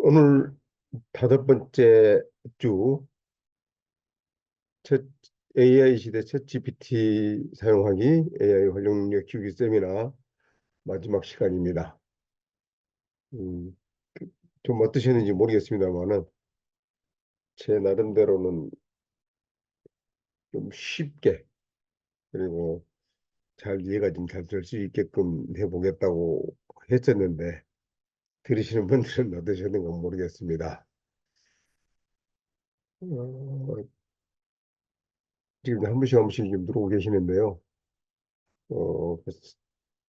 오늘 다섯 번째 주 첫 AI 시대 챗 GPT 사용하기 AI 활용력 키우기 세미나 마지막 시간입니다. 음, 그- 좀 어떠셨는지 모르겠습니다만은 제 나름대로는 좀 쉽게 그리고 잘 이해가 좀 잘 될 수 있게끔 해보겠다고 했었는데 들으시는 분들은 어떠셨는가 모르겠습니다. 어, 지금 한 번씩 한 번씩 좀 들어오고 계시는데요. 어,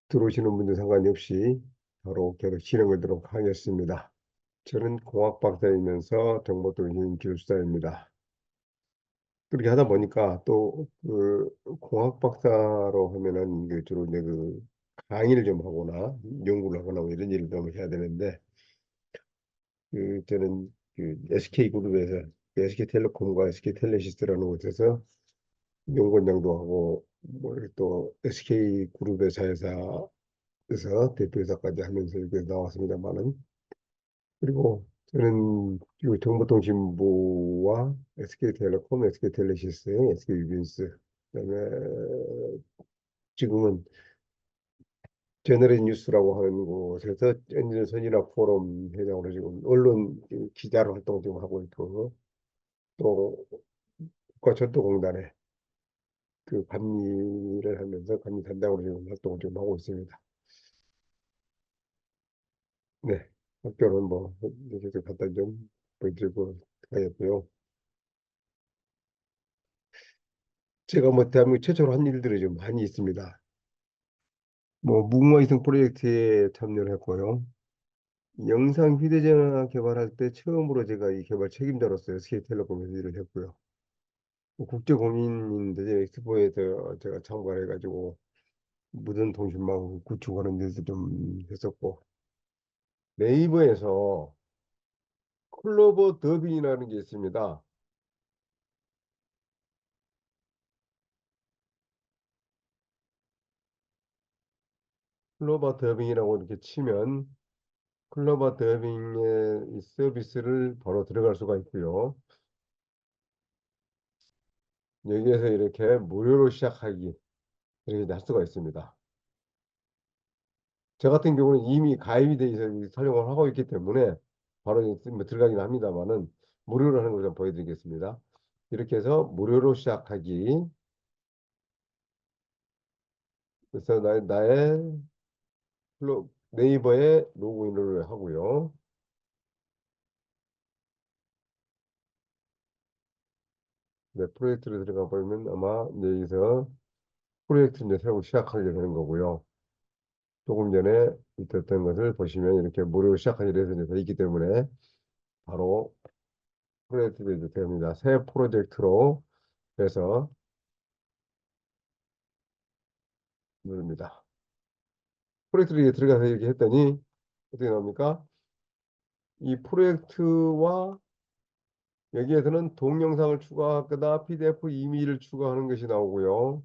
들어오시는 분들 상관이 없이 바로 계속 진행을 하도록 하겠습니다. 저는 공학 박사이면서 정보통신 기술사입니다. 그렇게 하다 보니까 또 그 공학 박사로 하면은 그 주로 이제 그 강의를 좀 하거나 연구를 하거나 뭐 이런 일을 좀 해야 되는데 그 저는 그 SK그룹에서 SK텔레콤과 SK텔레시스라는 곳에서 연구원장도 하고 뭐또 SK그룹 회사에서 에서 대표이사까지 하면서 이렇게 나왔습니다만은 그리고 저는 이 정보통신부와 SK텔레콤, SK텔레시스, SK유빈스 그다음에 지금은 제너레 뉴스라고 하는 곳에서 엔진 선진학 포럼 회장으로 지금 언론 기자로 활동 좀 하고 있고 또 국가철도공단에 그 감리를 하면서 단장으로 지금 활동을 좀 하고 있습니다. 네, 학교는 뭐 이렇게 갖다 좀 보여드리고 가였고요. 제가 뭐 대한민국 최초로 한 일들이 좀 많이 있습니다. 뭐 무궁화위성 프로젝트에 참여를 했고요. 영상 휴대전화 개발할 때 처음으로 제가 이 개발 책임자로서 SK텔레콤에서 일을 했고요. 뭐 국제공인 대전 엑스포에서 제가 참가를 해가지고 무선 통신망 구축하는 데서 좀 했었고 네이버에서 클로버 더빙이라는 게 있습니다. 클로버 더빙이라고 이렇게 치면 클로버 더빙의 이 서비스를 바로 들어갈 수가 있고요. 여기에서 이렇게 무료로 시작하기 이렇게 할 수가 있습니다. 저 같은 경우는 이미 가입이 돼 있어 사용을 하고 있기 때문에 바로 뭐 들어가긴 합니다만은 무료로 하는 걸 좀 보여드리겠습니다. 이렇게 해서 무료로 시작하기 그래서 나, 나의 클로, 네이버에 로그인을 하고요. 네, 프로젝트를 들어가 보면 아마 여기서 프로젝트 이제 새로 시작하게 되는 거고요. 조금 전에 있었던 것을 보시면 이렇게 무료로 시작하게 돼 있기 때문에 바로 프로젝트가 됩니다. 새 프로젝트로 해서 누릅니다. 프로젝트를 들어가서 이렇게 했더니 어떻게 나옵니까? 이 프로젝트와 여기에서는 동영상을 추가하거나 PDF 이미지를 추가하는 것이 나오고요.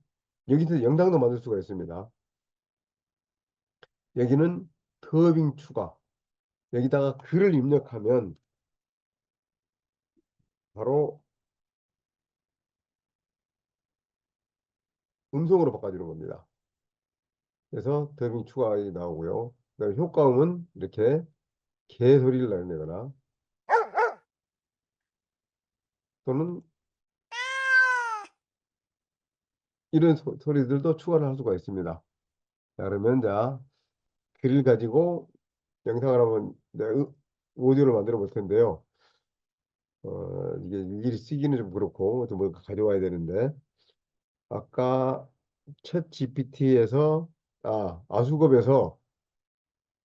여기서 영상도 만들 수가 있습니다. 여기는 더빙 추가. 여기다가 글을 입력하면 바로 음성으로 바꿔주는 겁니다. 그래서 더빙 추가가 나오고요. 그다음에 효과음은 이렇게 개 소리를 내거나 또는 이런 소, 소리들도 추가를 할 수가 있습니다. 자, 그러면 자 글을 가지고 영상을 한번 네, 오디오를 만들어 볼 텐데요. 어, 이게 일일이 쓰기는 좀 그렇고 좀 뭔가 가져와야 되는데 아까 챗 GPT에서 아 아수겁에서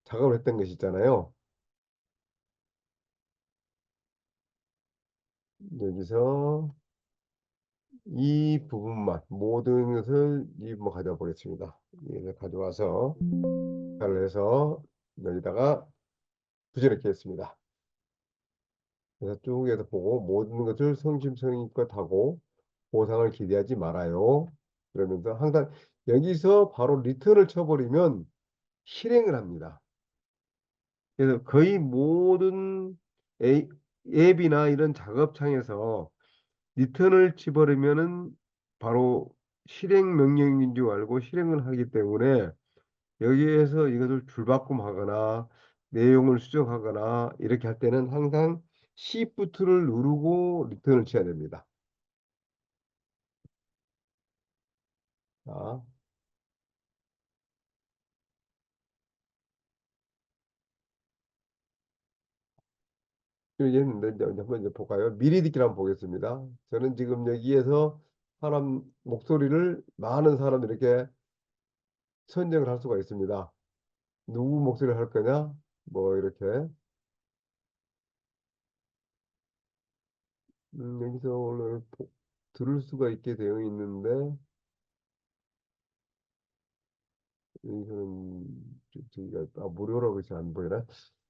작업을 했던 것이 있잖아요. 여기서 이 부분만 모든 것을 이뭐 가져와 보겠습니다. 여기서 가져와서 잘 해서 여기다가 부여넣기 했습니다. 그래서 쭉 해서 보고 모든 것을 성심성의껏 하고 보상을 기대하지 말아요. 그러면서 항상 여기서 바로 리턴을 쳐버리면 실행을 합니다. 그래서 거의 모든 앱이나 이런 작업창에서 리턴을 치버리면은 바로 실행 명령인 줄 알고 실행을 하기 때문에 여기에서 이것을 줄바꿈하거나 내용을 수정하거나 이렇게 할 때는 항상 Shift를 누르고 리턴을 쳐야 됩니다. 자, 했는데 이제 한번 이제 볼까요? 미리 듣기를 한번 보겠습니다. 저는 지금 여기에서 사람 목소리를 많은 사람 이렇게 선정을 할 수가 있습니다. 누구 목소리를 할 거냐? 뭐 이렇게 음, 여기서 오늘 보- 들을 수가 있게 되어 있는데 여기서는 저- 저기가 아, 무료라고 해서 안 보이나?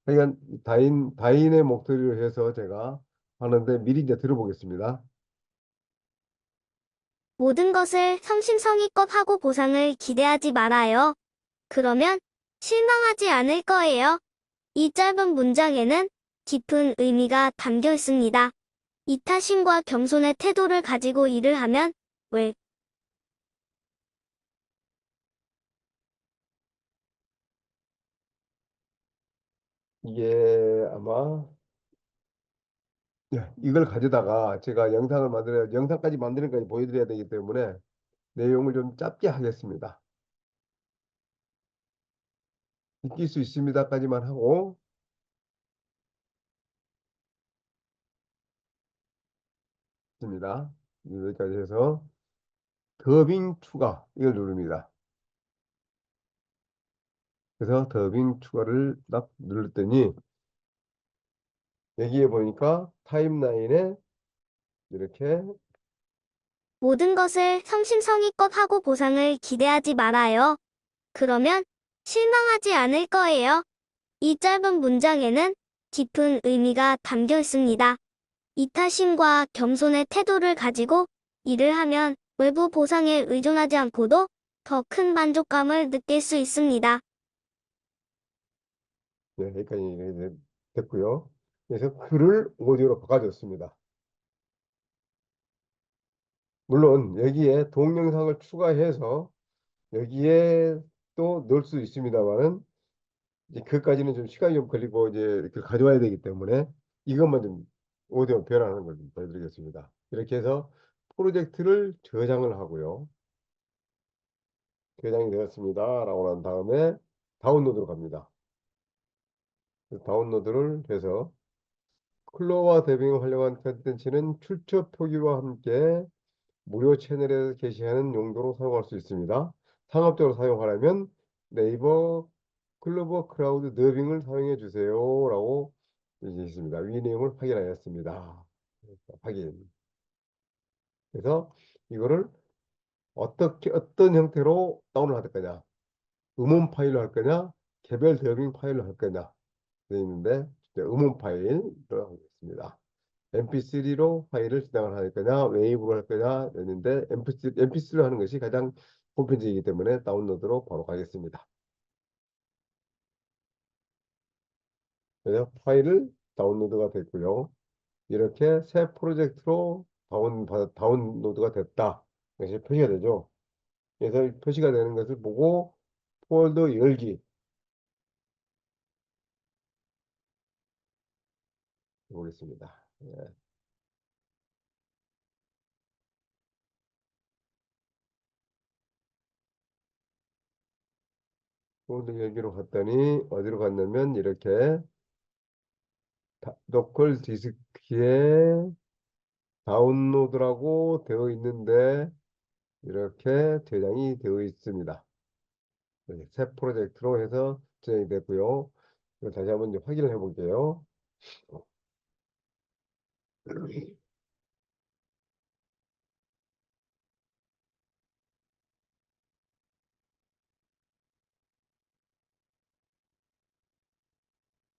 하여간 다인 다인의 목소리를 해서 제가 하는데 미리 이제 들어보겠습니다. 모든 것을 성심성의껏 하고 보상을 기대하지 말아요. 그러면 실망하지 않을 거예요. 이 짧은 문장에는 깊은 의미가 담겨 있습니다. 이타심과 겸손의 태도를 가지고 일을 하면 왜 이게 아마 예, 이걸 가져다가 제가 영상을 만들어야 영상까지 만드는 까지 보여드려야 되기 때문에 내용을 좀 짧게 하겠습니다. 익힐 수 있습니다까지만 하고 있습니다. 여기까지 해서 더빙 추가 이걸 누릅니다. 그래서 더빙 추가를 딱 눌렀더니 여기에 보니까 타임라인에 이렇게 모든 것을 성심성의껏 하고 보상을 기대하지 말아요. 그러면 실망하지 않을 거예요. 이 짧은 문장에는 깊은 의미가 담겨 있습니다. 이타심과 겸손의 태도를 가지고 일을 하면 외부 보상에 의존하지 않고도 더 큰 만족감을 느낄 수 있습니다. 네, 여기까지 됐고요. 그래서 글을 오디오로 바꿔줬습니다. 물론 여기에 동영상을 추가해서 여기에 또 넣을 수 있습니다만은 이제 그까지는 좀 시간이 좀 걸리고 이제 이렇게 가져와야 되기 때문에 이것만 좀 오디오 변환하는 걸 좀 보여드리겠습니다. 이렇게 해서 프로젝트를 저장을 하고요. 저장이 되었습니다. 라고 난 다음에 다운로드로 갑니다. 다운로드를 해서 클로와 더빙을 활용한 컨텐츠는 출처 표기와 함께 무료 채널에서 게시하는 용도로 사용할 수 있습니다. 상업적으로 사용하려면 네이버 클로버 크라우드 더빙을 사용해 주세요. 라고 이제 있습니다. 위 내용을 확인하였습니다. 확인. 그래서 이거를 어떻게 어떤 형태로 다운을 할 거냐? 음원 파일로 할 거냐? 개별 더빙 파일로 할 거냐? 있는데 음원 파일로 하겠습니다. mp3로 파일을 저장을 할 거냐, 웨이브로 할 거냐 했는데 mp3, mp3로 하는 것이 가장 보편적이기 때문에 다운로드로 바로 가겠습니다. 그래서 파일을 다운로드가 됐고요. 이렇게 새 프로젝트로 다운, 받- 다운로드가 됐다. 이것이 표시가 되죠. 그래서 표시가 되는 것을 보고 폴더 열기 보겠습니다. 예. 폴더 열기로 갔더니 어디로 갔냐면 이렇게 다- 로컬 디스크에 다운로드라고 되어 있는데 이렇게 저장이 되어 있습니다. 네, 새 프로젝트로 해서 저장이 됐고요. 다시 한번 확인을 해볼게요.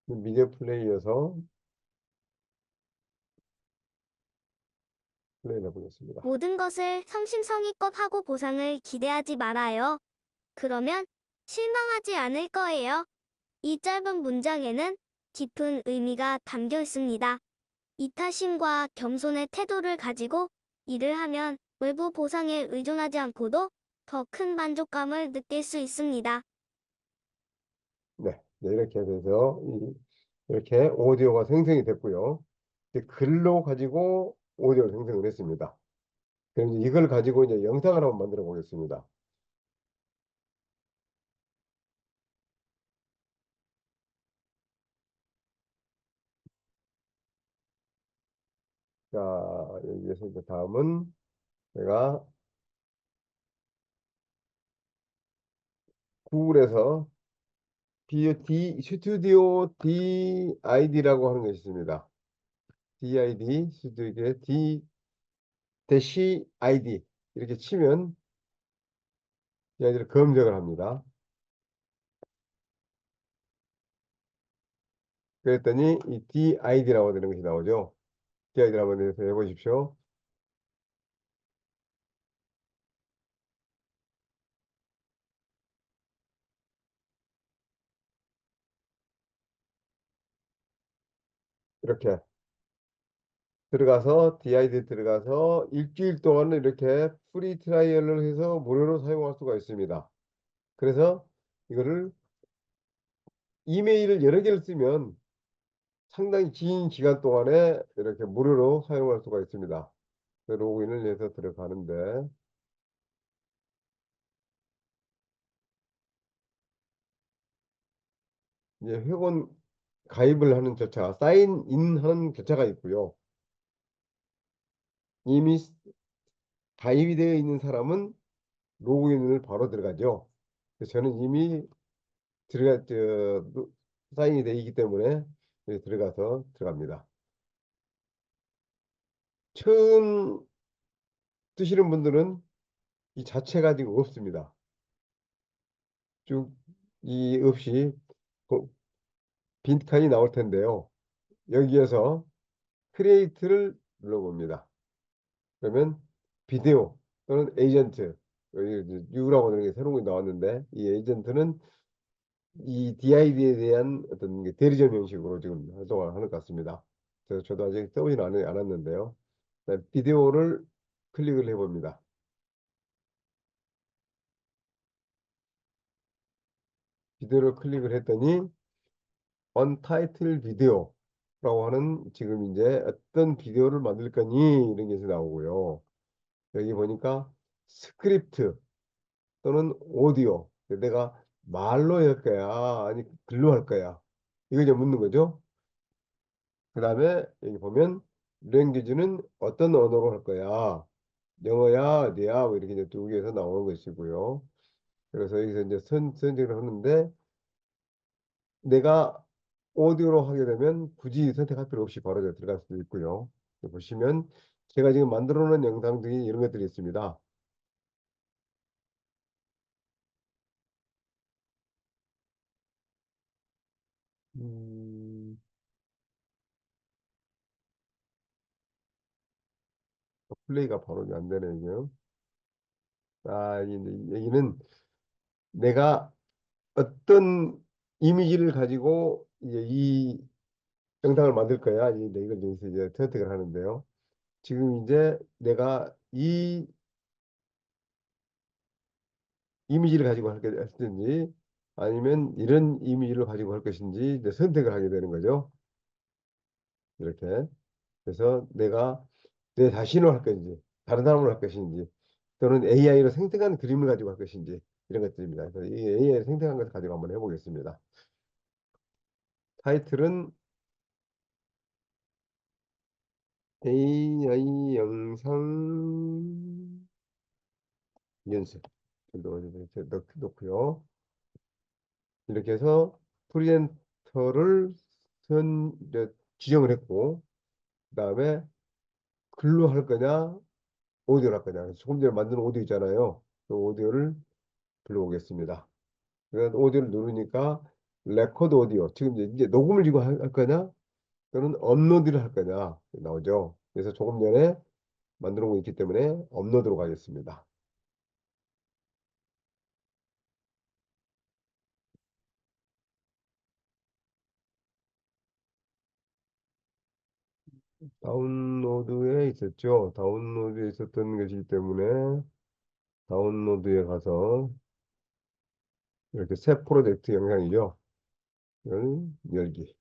미디어 플레이어서 플레이를 해보겠습니다. 모든 것을 성심성의껏 하고 보상을 기대하지 말아요. 그러면 실망하지 않을 거예요. 이 짧은 문장에는 깊은 의미가 담겨 있습니다. 이타심과 겸손의 태도를 가지고 일을 하면 외부 보상에 의존하지 않고도 더 큰 만족감을 느낄 수 있습니다. 네, 네, 이렇게 돼서 이- 이렇게 오디오가 생성이 됐고요. 글로 가지고 오디오를 생성을 했습니다. 그럼 이걸 가지고 이제 영상을 한번 만들어 보겠습니다. 자, 여기에서 이제 다음은 제가 구글에서 DOD, 스튜디오 DID라고 하는 것이 있습니다. DID, 스튜디오 D 대시 ID 이렇게 치면 DID를 검색을 합니다. 그랬더니 이 DID라고 되는 것이 나오죠. DID 한번 해보십시오. 이렇게 들어가서 DID 들어가서 일주일 동안은 이렇게 프리 트라이얼을 해서 무료로 사용할 수가 있습니다. 그래서 이거를 이메일을 여러 개를 쓰면 상당히 긴 기간 동안에 이렇게 무료로 사용할 수가 있습니다. 그 로그인을 해서 들어가는데 이제 회원 가입을 하는 절차, 사인인 하는 절차가 있고요. 이미 가입이 되어 있는 사람은 로그인을 바로 들어가죠. 저는 이미 들어가 저 노- 사인이 되어 있기 때문에 들어가서 들어갑니다. 처음 뜨시는 분들은 이 자체 가지고 없습니다. 쭉 이 없이 그 빈칸이 나올 텐데요. 여기에서 크리에이트를 눌러봅니다. 그러면 비디오 또는 에이전트 여기 U라고 하는 게 새로운 게 나왔는데 이 에이전트는 이 DID에 대한 어떤 게 대리점 형식으로 지금 활동을 하는 것 같습니다. 그래서 저도 아직 써보지는 않- 않았는데요. 네, 비디오를 클릭을 해봅니다. 비디오를 클릭을 했더니 언타이틀 비디오라고 하는 지금 이제 어떤 비디오를 만들 거니 이런 게 나오고요. 여기 보니까 스크립트 또는 오디오 내가 말로 할 거야 아니 글로 할 거야 이거 이제 묻는 거죠. 그 다음에 여기 보면 랭귀지는 어떤 언어로 할 거야 영어야 어디야 뭐 이렇게 이제 두 개에서 나오는 것이고요. 그래서 여기서 이제 선, 선택을 하는데 내가 오디오로 하게 되면 굳이 선택할 필요 없이 바로 들어갈 수도 있고요. 보시면 제가 지금 만들어 놓은 영상들이 이런 것들이 있습니다. 음, 플레이가 바로 안 되네, 이게. 아, 이제 여기는 내가 어떤 이미지를 가지고 이제 이 영상을 만들 거야. 이 이걸 여기서 이제 선택을 하는데요. 지금 이제 내가 이 이미지를 가지고 할 것인지 아니면 이런 이미지를 가지고 할 것인지 선택을 하게 되는 거죠. 이렇게. 그래서 내가 내 자신을 할 것인지 다른 사람을 할 것인지 또는 AI로 생성한 그림을 가지고 할 것인지 이런 것들입니다. 그래서 이 AI로 생성한 것을 가지고 한번 해보겠습니다. 타이틀은 AI 영상 연습 이렇게 넣- 넣고요. 이렇게 해서 프리젠터를 선 지정을 했고 그 다음에 글로 할 거냐 오디오로 할 거냐. 조금 전에 만든 오디오 있잖아요. 그 오디오를 불러오겠습니다. 그래서 오디오를 누르니까 레코드 오디오. 지금 이제, 녹음을 지금 할, 할 거냐? 또는 업로드를 할 거냐? 나오죠. 그래서 조금 전에 만들어 놓고 있기 때문에 업로드로 가겠습니다. 다운로드에 있었죠. 다운로드에 있었던 것이기 때문에 다운로드에 가서 이렇게 새 프로젝트 영상이죠. 이걸 열기.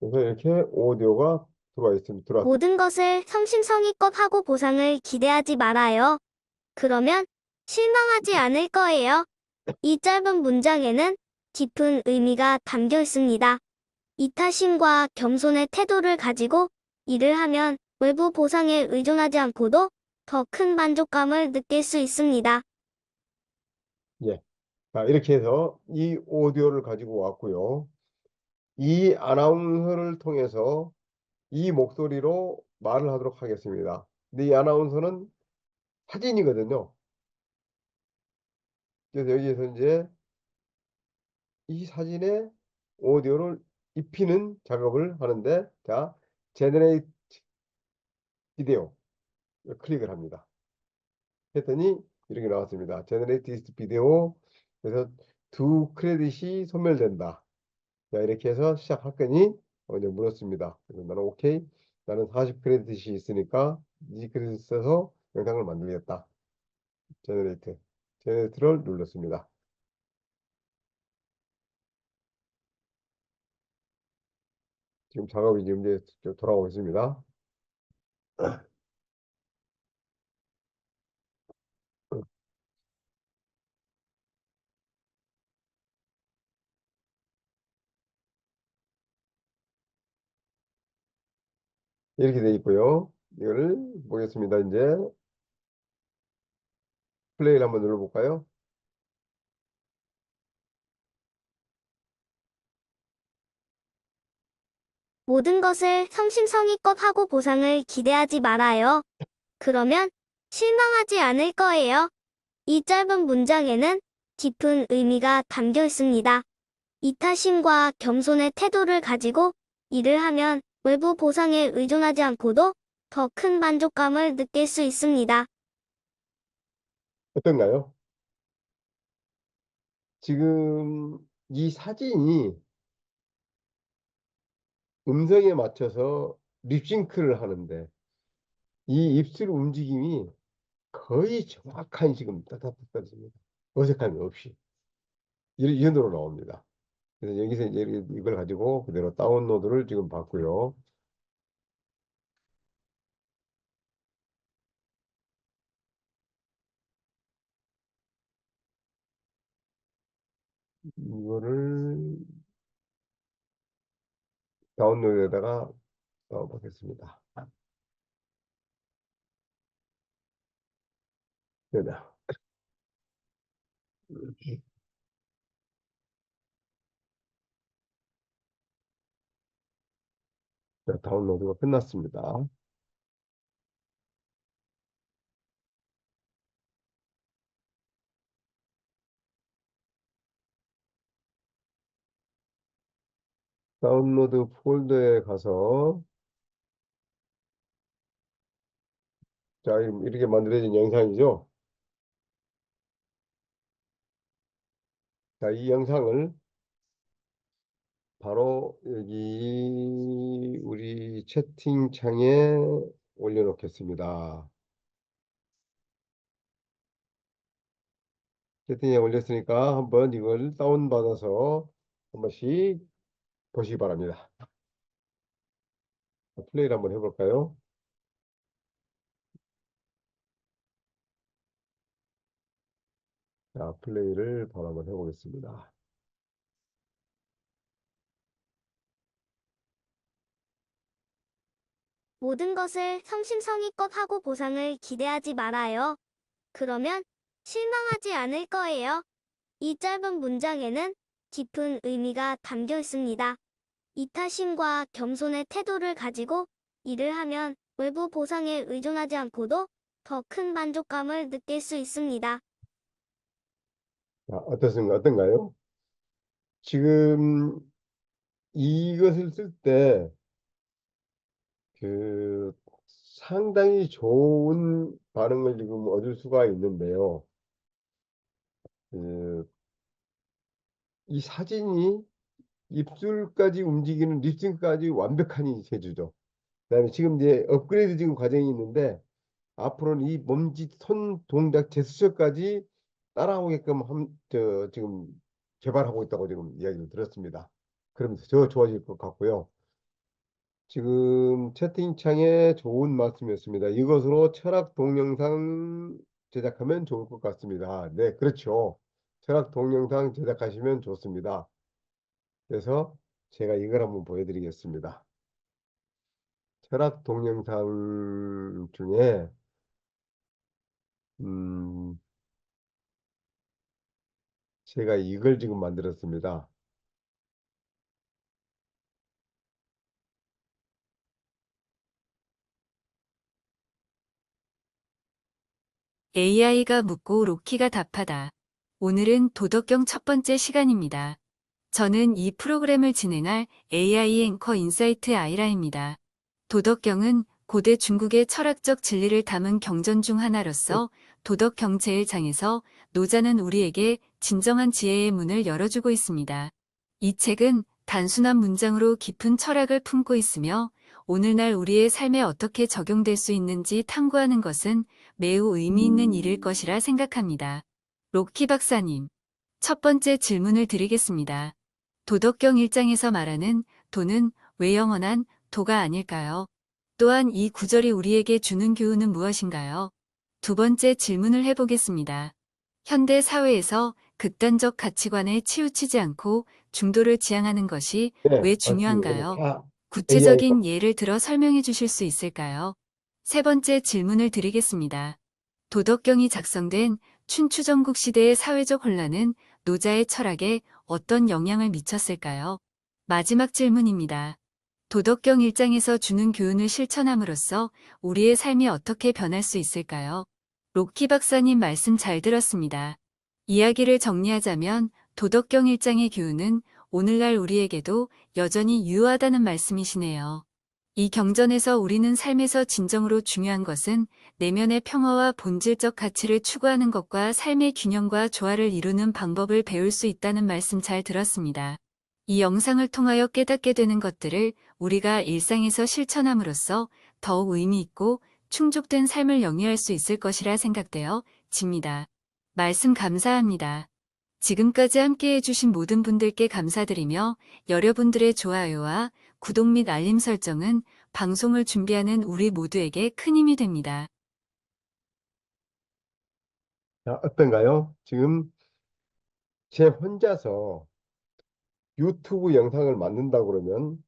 그래서 이렇게 오디오가 들어와 있습니다. 들어왔 모든 것을 성심성의껏 하고 보상을 기대하지 말아요. 그러면 실망하지 않을 거예요. 이 짧은 문장에는 깊은 의미가 담겨 있습니다. 이타심과 겸손의 태도를 가지고 일을 하면 외부 보상에 의존하지 않고도 더 큰 만족감을 느낄 수 있습니다. 자, 이렇게 해서 이 오디오를 가지고 왔고요. 이 아나운서를 통해서 이 목소리로 말을 하도록 하겠습니다. 근데 이 아나운서는 사진이거든요. 그래서 여기에서 이제 이 사진에 오디오를 입히는 작업을 하는데, 자, 제너레이트 비디오 클릭을 합니다. 했더니 이렇게 나왔습니다. 제너레이트 비디오 그래서 두 크레딧이 소멸된다. 자, 이렇게 해서 시작할 거니 먼저 물었습니다. 그래서 나는 오케이. 나는 40 크레딧이 있으니까 이 크레딧 써서 영상을 만들겠다. 제너레이트. 제너레이트를 눌렀습니다. 지금 작업이 지금 이제 돌아오고 있습니다. 이렇게 돼 있고요. 이거를 보겠습니다. 이제 플레이를 한번 눌러볼까요? 모든 것을 성심성의껏 하고 보상을 기대하지 말아요. 그러면 실망하지 않을 거예요. 이 짧은 문장에는 깊은 의미가 담겨 있습니다. 이타심과 겸손의 태도를 가지고 일을 하면 외부 보상에 의존하지 않고도 더 큰 만족감을 느낄 수 있습니다. 어떤가요? 지금 이 사진이 음성에 맞춰서 립싱크를 하는데 이 입술 움직임이 거의 정확한 지금 따뜻따뜻합니다. 어색함이 없이 이, 이 정도로 나옵니다. 그래서 여기서 이제 이걸 가지고 그대로 다운로드를 지금 받고요. 이거를 다운로드에다가 넣어보겠습니다. 네네. 자, 다운로드가 끝났습니다. 다운로드 폴더에 가서 자, 이렇게 만들어진 영상이죠. 자, 이 영상을 바로 여기 우리 채팅창에 올려놓겠습니다. 채팅에 올렸으니까 한번 이걸 다운받아서 한 번씩 보시기 바랍니다. 플레이를 한번 해볼까요? 자, 플레이를 바로 한번 해보겠습니다. 모든 것을 성심성의껏 하고 보상을 기대하지 말아요. 그러면 실망하지 않을 거예요. 이 짧은 문장에는 깊은 의미가 담겨 있습니다. 이타심과 겸손의 태도를 가지고 일을 하면 외부 보상에 의존하지 않고도 더 큰 만족감을 느낄 수 있습니다. 자, 어떻습니까? 어떤가요? 지금 이것을 쓸 때 그 상당히 좋은 반응을 지금 얻을 수가 있는데요. 그 이 사진이 입술까지 움직이는 립싱크까지 완벽하니 해주죠. 그다음에 지금 이제 업그레이드 지금 과정이 있는데 앞으로는 이 몸짓, 손 동작, 제스처까지 따라오게끔 함, 저, 지금 개발하고 있다고 지금 이야기를 들었습니다. 그러면서 더 좋아질 것 같고요. 지금 채팅창에 좋은 말씀이었습니다. 이것으로 철학 동영상 제작하면 좋을 것 같습니다. 네, 그렇죠. 철학 동영상 제작하시면 좋습니다. 그래서 제가 이걸 한번 보여드리겠습니다. 철학 동영상 중에 음, 제가 이걸 지금 만들었습니다. AI가 묻고 로키가 답하다. 오늘은 도덕경 첫 번째 시간입니다. 저는 이 프로그램을 진행할 AI 앵커 인사이트 아이라입니다. 도덕경은 고대 중국의 철학적 진리를 담은 경전 중 하나로서 도덕 경제의 장에서 노자는 우리에게 진정한 지혜의 문을 열어주고 있습니다. 이 책은 단순한 문장으로 깊은 철학을 품고 있으며 오늘날 우리의 삶에 어떻게 적용될 수 있는지 탐구하는 것은 매우 의미 있는 일일 것이라 생각합니다. 로키 박사님, 첫 번째 질문을 드리겠습니다. 도덕경 1장에서 말하는 도는 왜 영원한 도가 아닐까요? 또한 이 구절이 우리에게 주는 교훈은 무엇인가요? 두 번째 질문을 해보겠습니다. 현대 사회에서 극단적 가치관에 치우치지 않고 중도를 지향하는 것이 네, 왜 중요한가요? 다 구체적인 예를 들어 설명해 주실 수 있을까요? 세 번째 질문을 드리겠습니다. 도덕경이 작성된 춘추전국 시대의 사회적 혼란은 노자의 철학에 어떤 영향을 미쳤을까요? 마지막 질문입니다. 도덕경 1장에서 주는 교훈을 실천함으로써 우리의 삶이 어떻게 변할 수 있을까요? 로키 박사님 말씀 잘 들었습니다. 이야기를 정리하자면 도덕경 1장의 교훈은 오늘날 우리에게도 여전히 유효하다는 말씀이시네요. 이 경전에서 우리는 삶에서 진정으로 중요한 것은 내면의 평화와 본질적 가치를 추구하는 것과 삶의 균형과 조화를 이루는 방법을 배울 수 있다는 말씀 잘 들었습니다. 이 영상을 통하여 깨닫게 되는 것들을 우리가 일상에서 실천함으로써 더욱 의미 있고 충족된 삶을 영위할 수 있을 것이라 생각되어 집니다. 말씀 감사합니다. 지금까지 함께 해 주신 모든 분들께 감사드리며 여러분들의 좋아요와 구독 및 알림 설정은 방송을 준비하는 우리 모두에게 큰 힘이 됩니다. 자, 어떤가요? 지금 제 혼자서 유튜브 영상을 만든다 그러면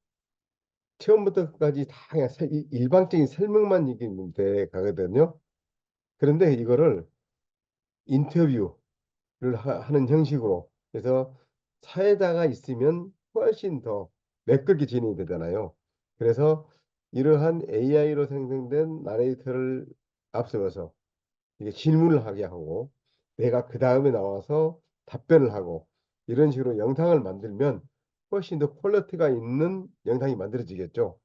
처음부터 끝까지 다 그냥 일방적인 설명만 돼 가거든요. 그런데 이거를 인터뷰를 하, 는 형식으로 그래서 사회자가 있으면 훨씬 더 매끄럽게 진행이 되잖아요. 그래서 이러한 AI로 생성된 나레이터를 앞세워서 이게 질문을 하게 하고 내가 그 다음에 나와서 답변을 하고 이런 식으로 영상을 만들면 훨씬 더 퀄리티가 있는 영상이 만들어지겠죠.